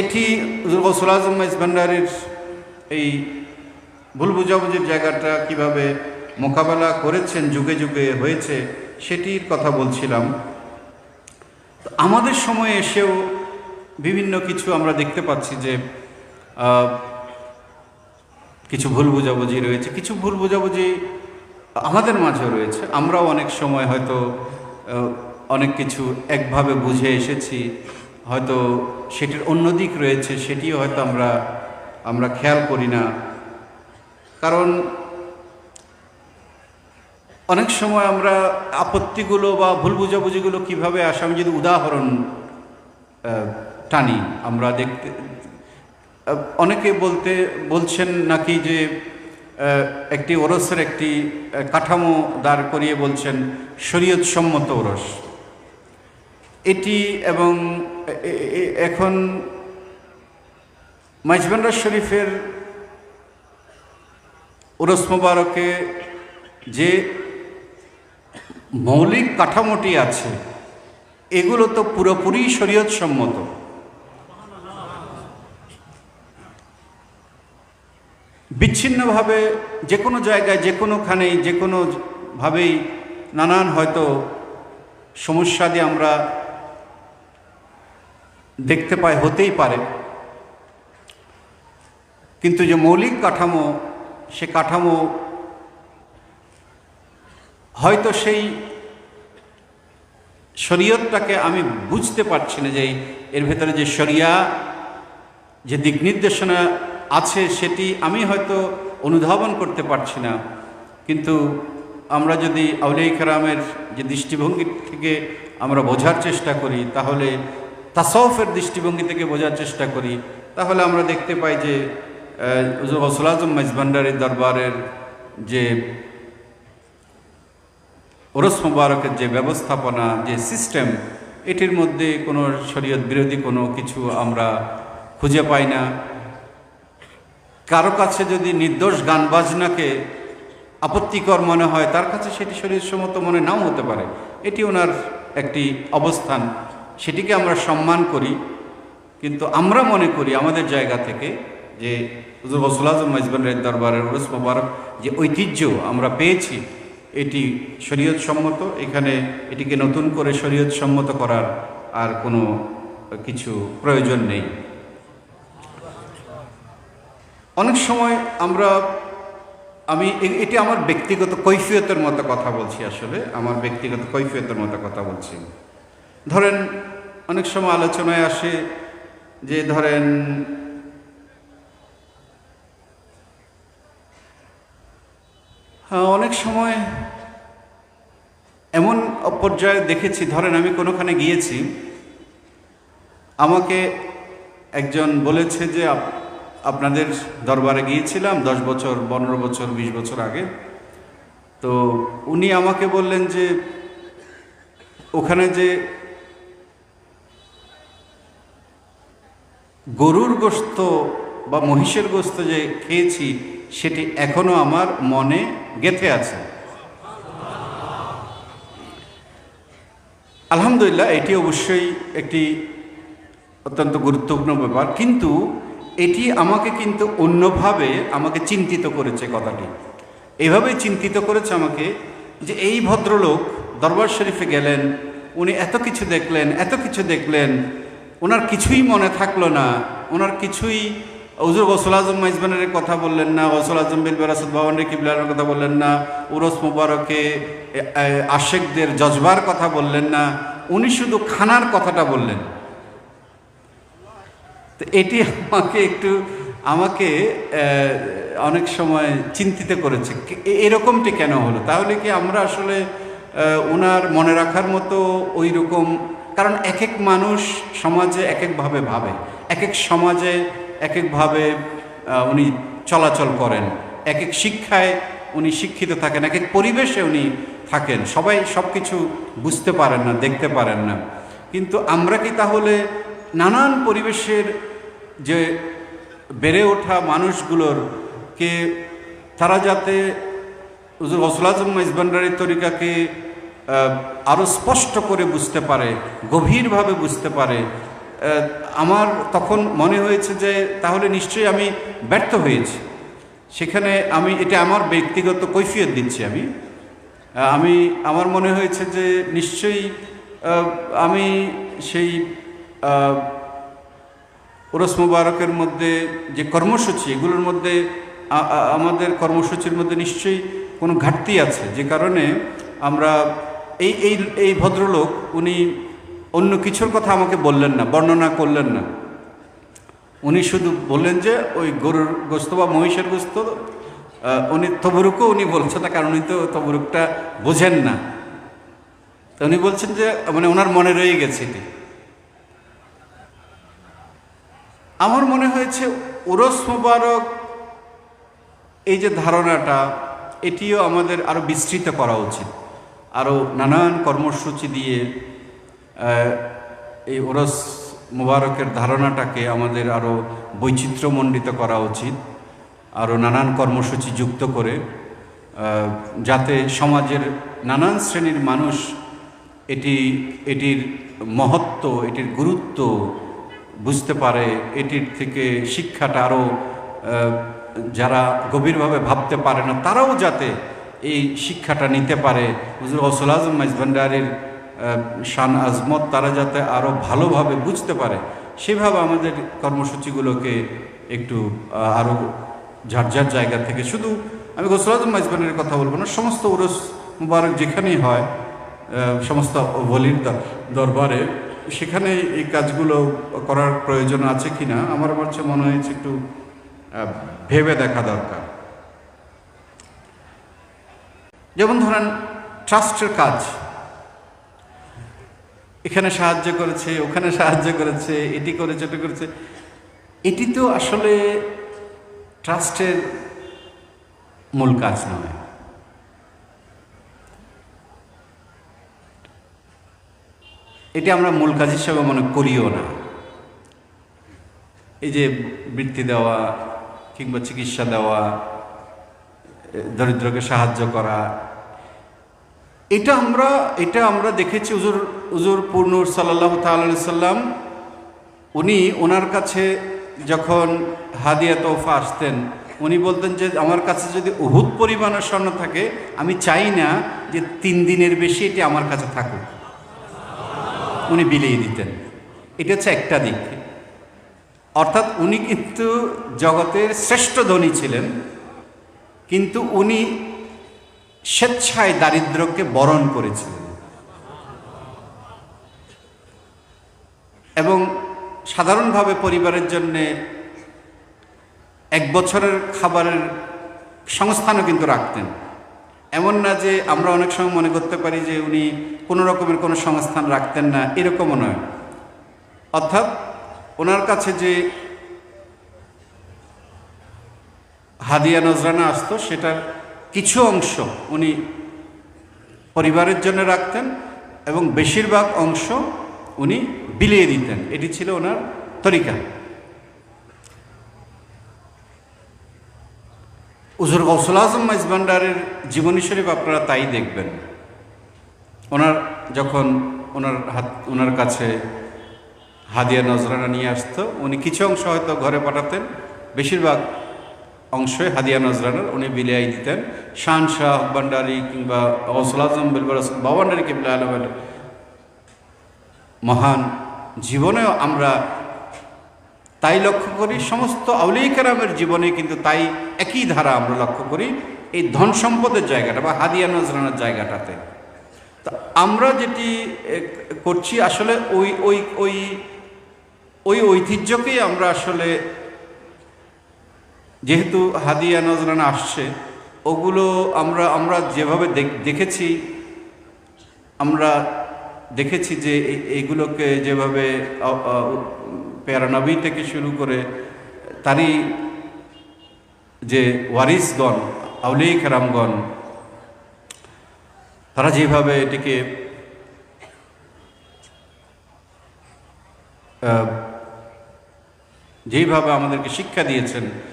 এটি গৌসুল আজম ভান্ডারের এই ভুল বুঝাবুঝির জায়গাটা কীভাবে মোকাবেলা করেছেন, যুগে যুগে হয়েছে, সেটির কথা বলছিলাম। আমাদের সময়ে এসেও বিভিন্ন কিছু আমরা দেখতে পাচ্ছি যে কিছু ভুল বুঝাবুঝি রয়েছে, কিছু ভুল বুঝাবুঝি আমাদের মাঝে রয়েছে। আমরাও অনেক সময় হয়তো অনেক কিছু একভাবে বুঝে এসেছি। হয়তো সেটির অন্য দিক রয়েছে, সেটিও হয়তো আমরা আমরা খেয়াল করি না। কারণ অনেক সময় আমরা আপত্তিগুলো বা ভুল বুঝাবুঝিগুলো কীভাবে আসে, আমি যদি উদাহরণ টানি, আমরা দেখতে, অনেকে বলতে, বলছেন নাকি যে একটি ওরসের একটি কাঠামো দাঁড় করিয়ে বলছেন শরীয়ত সম্মত ওরস। এটি এবং এখন মাইজবান্ডার শরীফের ওরস মোবারকে যে মৌলিক কাঠামোটি আছে, এগুলো তো পুরোপুরি শরীয়ত সম্মত। বিচ্ছিন্নভাবে যে কোনো জায়গায়, যে কোনোখানেই, যে কোনো ভাবেই নানান হয়তো সমস্যা দিয়ে আমরা দেখতে পাই হতেই পারে। কিন্তু যে মৌলিক কাঠামো, সে কাঠামো হয়তো সেই শরীয়তটাকে আমি বুঝতে পারছি না যে এর ভেতরে যে শরিয়া, যে দিক নির্দেশনা আছে, সেটি আমি হয়তো অনুধাবন করতে পারছি না। কিন্তু আমরা যদি আউলিয়া কেরামের যে দৃষ্টিভঙ্গি থেকে আমরা বোঝার চেষ্টা করি, তাহলে তাসফের দৃষ্টিভঙ্গি থেকে বোঝার চেষ্টা করি, তাহলে আমরা দেখতে পাই যে গসুল আজম দরবারের যে ওরস মোবারকের যে ব্যবস্থাপনা, যে সিস্টেম, এটির মধ্যে কোনো শরীয়ত বিরোধী কোনো কিছু আমরা খুঁজে পাই না। কারও কাছে যদি নির্দোষ গান বাজনাকে আপত্তিকর মনে হয়, তার কাছে সেটি শরীর শরীরসম্মত মনে নাও হতে পারে। এটি ওনার একটি অবস্থান। সেটিকে আমরা সম্মান করি, কিন্তু আমরা মনে করি আমাদের জায়গা থেকে যে হুজুর মাইজবানের দরবারের ওরস মোবারক যে ঐতিহ্য আমরা পেয়েছি, এটি শরীয়ত সম্মত এখানে এটিকে নতুন করে শরীয়ত সম্মত করার আর কোনো কিছু প্রয়োজন নেই। অনেক সময় আমরা, আমি এটি আমার ব্যক্তিগত কৈফিয়তের মতো কথা বলছি আসলে, আমার ব্যক্তিগত কৈফিয়তের মতো কথা বলছি। ধরেন অনেক সময় আলোচনায় আসে যে ধরেন হ্যাঁ, অনেক সময় এমন পর্যায়ে দেখেছি ধরেন আমি কোনোখানে গিয়েছি আমাকে একজন বলেছে যে আপ- আপনাদের দরবারে গিয়েছিলাম দশ বছর পনেরো বছর বিশ বছর আগে। তো উনি আমাকে বললেন যে ওখানে যে গরুর গোস্ত বা মহিষের গোস্ত যে খেয়েছি, সেটি এখনও আমার মনে গেথে আছে। আলহামদুলিল্লাহ, এটি অবশ্যই একটি অত্যন্ত গুরুত্বপূর্ণ ব্যাপার। কিন্তু এটি আমাকে কিন্তু অন্যভাবে আমাকে চিন্তিত করেছে কথাটি। এভাবেই চিন্তিত করেছে আমাকে যে এই ভদ্রলোক দরবার শরীফে গেলেন, উনি এত কিছু দেখলেন, এত কিছু দেখলেন ওনার কিছুই মনে থাকল না। ওনার কিছুই উজুর গসল আজম মাইজবানের কথা বললেন না, গসল আজম বিন বেরাসুদ বাবানের কিবলার কথা বললেন না, উরস মুবারকে আশেকদের জজবার কথা বললেন না, উনি শুধু খানার কথাটা বললেন। তো এটি আমাকে একটু, আমাকে অনেক সময় চিন্তিত করেছে। এরকমটি কেন হলো? তাহলে কি আমরা আসলে ওনার মনে রাখার মতো ওই রকম কারণ এক এক মানুষ সমাজে এক একভাবে ভাবে এক এক সমাজে এক একভাবে উনি চলাচল করেন এক এক শিক্ষায় উনি শিক্ষিত থাকেন এক এক পরিবেশে উনি থাকেন। সবাই সব কিছু বুঝতে পারেন না, দেখতে পারেন না। কিন্তু আমরা কি তাহলে নানান পরিবেশের যে বেড়ে ওঠা মানুষগুলোর কে তারা যাতে হুজুর আজম ইসবান্ডারের তরিকাকে আরও স্পষ্ট করে বুঝতে পারে, গভীরভাবে বুঝতে পারে। আমার তখন মনে হয়েছে যে, তাহলে নিশ্চয়ই আমি ব্যর্থ হয়েছি। সেখানে আমি, এটা আমার ব্যক্তিগত কৈফিয়ত দিচ্ছি আমি। আমি, আমার মনে হয়েছে যে, নিশ্চয়ই আমি সেই ওরস মুবারকের মধ্যে যে কর্মসূচি, এগুলোর মধ্যে আমাদের কর্মসূচির মধ্যে নিশ্চয়ই কোনো ঘাটতি আছে। যে কারণে আমরা এই এই এই ভদ্রলোক উনি অন্য কিছুর কথা আমাকে বললেন না, বর্ণনা করলেন না। উনি শুধু বললেন যে ওই গরুর গোস্ত বা মহিষের গোস্ত উনি তবরুকও উনি বলছেন না, কারণ উনি তো তবরুকটা বোঝেন না। তো উনি বলছেন যে মানে ওনার মনে রয়ে গেছে এটি। আমার মনে হয়েছে, ওরস মোবারক এই যে ধারণাটা, এটিও আমাদের আরও বিস্তৃত করা উচিত। আরও নানান কর্মসূচি দিয়ে এই ওরস মোবারকের ধারণাটাকে আমাদের আরও বৈচিত্র্যমণ্ডিত করা উচিত আরও নানান কর্মসূচি যুক্ত করে যাতে সমাজের নানান শ্রেণির মানুষ এটি, এটির মহত্ব, এটির গুরুত্ব বুঝতে পারে, এটির থেকে শিক্ষাটা আরও যারা গভীরভাবে ভাবতে পারে না, তারাও যাতে এই শিক্ষাটা নিতে পারে। হুজুর গৌসুল আজম মাইজভান্ডারের শান আজমত, তারা যাতে আরও ভালোভাবে বুঝতে পারে। সেভাবে আমাদের কর্মসূচিগুলোকে একটু আরও ঝাড় ঝাড় জায়গা থেকে শুধু আমি গৌসুল আজম মাইজভান্ডারের কথা বলব না, সমস্ত উরস মুবারক যেখানেই হয় সমস্ত বলির দরবারে, সেখানে এই কাজগুলো করার প্রয়োজন আছে কি না আমার কাছে মনে হয়েছে একটু ভেবে দেখা দরকার। যেমন ধরেন, ট্রাস্টের কাজ। এখানে সাহায্য করেছে, ওখানে সাহায্য করেছে, এটি করেছে, ওটি করেছে। এটি তো আসলে ট্রাস্টের মূল কাজ নয়। এটি আমরা মূল কাজ হিসাবে মনে করিও না। এই যে বৃত্তি দেওয়া কিংবা চিকিৎসা দেওয়া দরিদ্রকে সাহায্য করা। এটা আমরা এটা আমরা দেখেছি উজুর উজুর পূর্ণুর সাল্লাহ সাল্লাম, উনি ওনার কাছে যখন হাদিয়া তোফা আসতেন, উনি বলতেন যে, আমার কাছে যদি উহুদ পরিমাণের স্বর্ণ থাকে, আমি চাই না যে তিন দিনের বেশি এটি আমার কাছে থাকুক। উনি বিলিয়ে দিতেন। এটা হচ্ছে একটা দিক। অর্থাৎ উনি কিন্তু জগতের শ্রেষ্ঠ ধনী ছিলেন। কিন্তু উনি স্বেচ্ছায় দারিদ্র্যকে বরণ করেছিলেন। এবং সাধারণভাবে পরিবারের জন্য এক বছরের খাবারের সংস্থানও কিন্তু রাখতেন। এমন না যে আমরা অনেক সময় মনে করতে পারি যে উনি কোনো রকমের কোনো সংস্থান রাখতেন না, এরকমও নয়। অর্থাৎ ওনার কাছে যে হাদিয়া নজরানা আসতো, সেটার কিছু অংশ উনি পরিবারের জন্য রাখতেন এবং বেশিরভাগ অংশ উনি বিলিয়ে দিতেন। এটি ছিল ওনার তরিকা। উজুর গৌসুল আজম মাইজভান্ডারের জীবনী শরীফ আপনারা তাই দেখবেন। ওনার যখন ওনার হাত, ওনার কাছে হাদিয়া নজরানা নিয়ে আসতো, উনি কিছু অংশ হয়তো ঘরে পাঠাতেন, বেশিরভাগ অংশই হাদিয়া নজরানার উনি বিলিয়াই দিতেন। শান শাহ ভান্ডারি কিংবা গৌসুল আজম বিলবর বাবান্ডারি কিবলা আলমের মহান জীবনেও আমরা তাই লক্ষ্য করি, সমস্ত আউলিকেরামের জীবনে কিন্তু তাই একই ধারা আমরা লক্ষ্য করি, এই ধন সম্পদের জায়গাটা বা হাদিয়া নজরানার জায়গাটাতে। তা আমরা যেটি করছি আসলে ওই ওই ওই ওই ঐতিহ্যকেই আমরা আসলে যেহেতু হাদিয়া নজরানা আসছে, ওগুলো আমরা আমরা যেভাবে দেখ- দেখেছি, আমরা দেখেছি যে এই- এইগুলোকে যেভাবে, আ- আ- নবী থেকে শুরু করে তারই যে ওয়ারিসগণ আউলিক রামগণ তারা যেভাবে এটিকে যেইভাবে আমাদেরকে শিক্ষা দিয়েছেন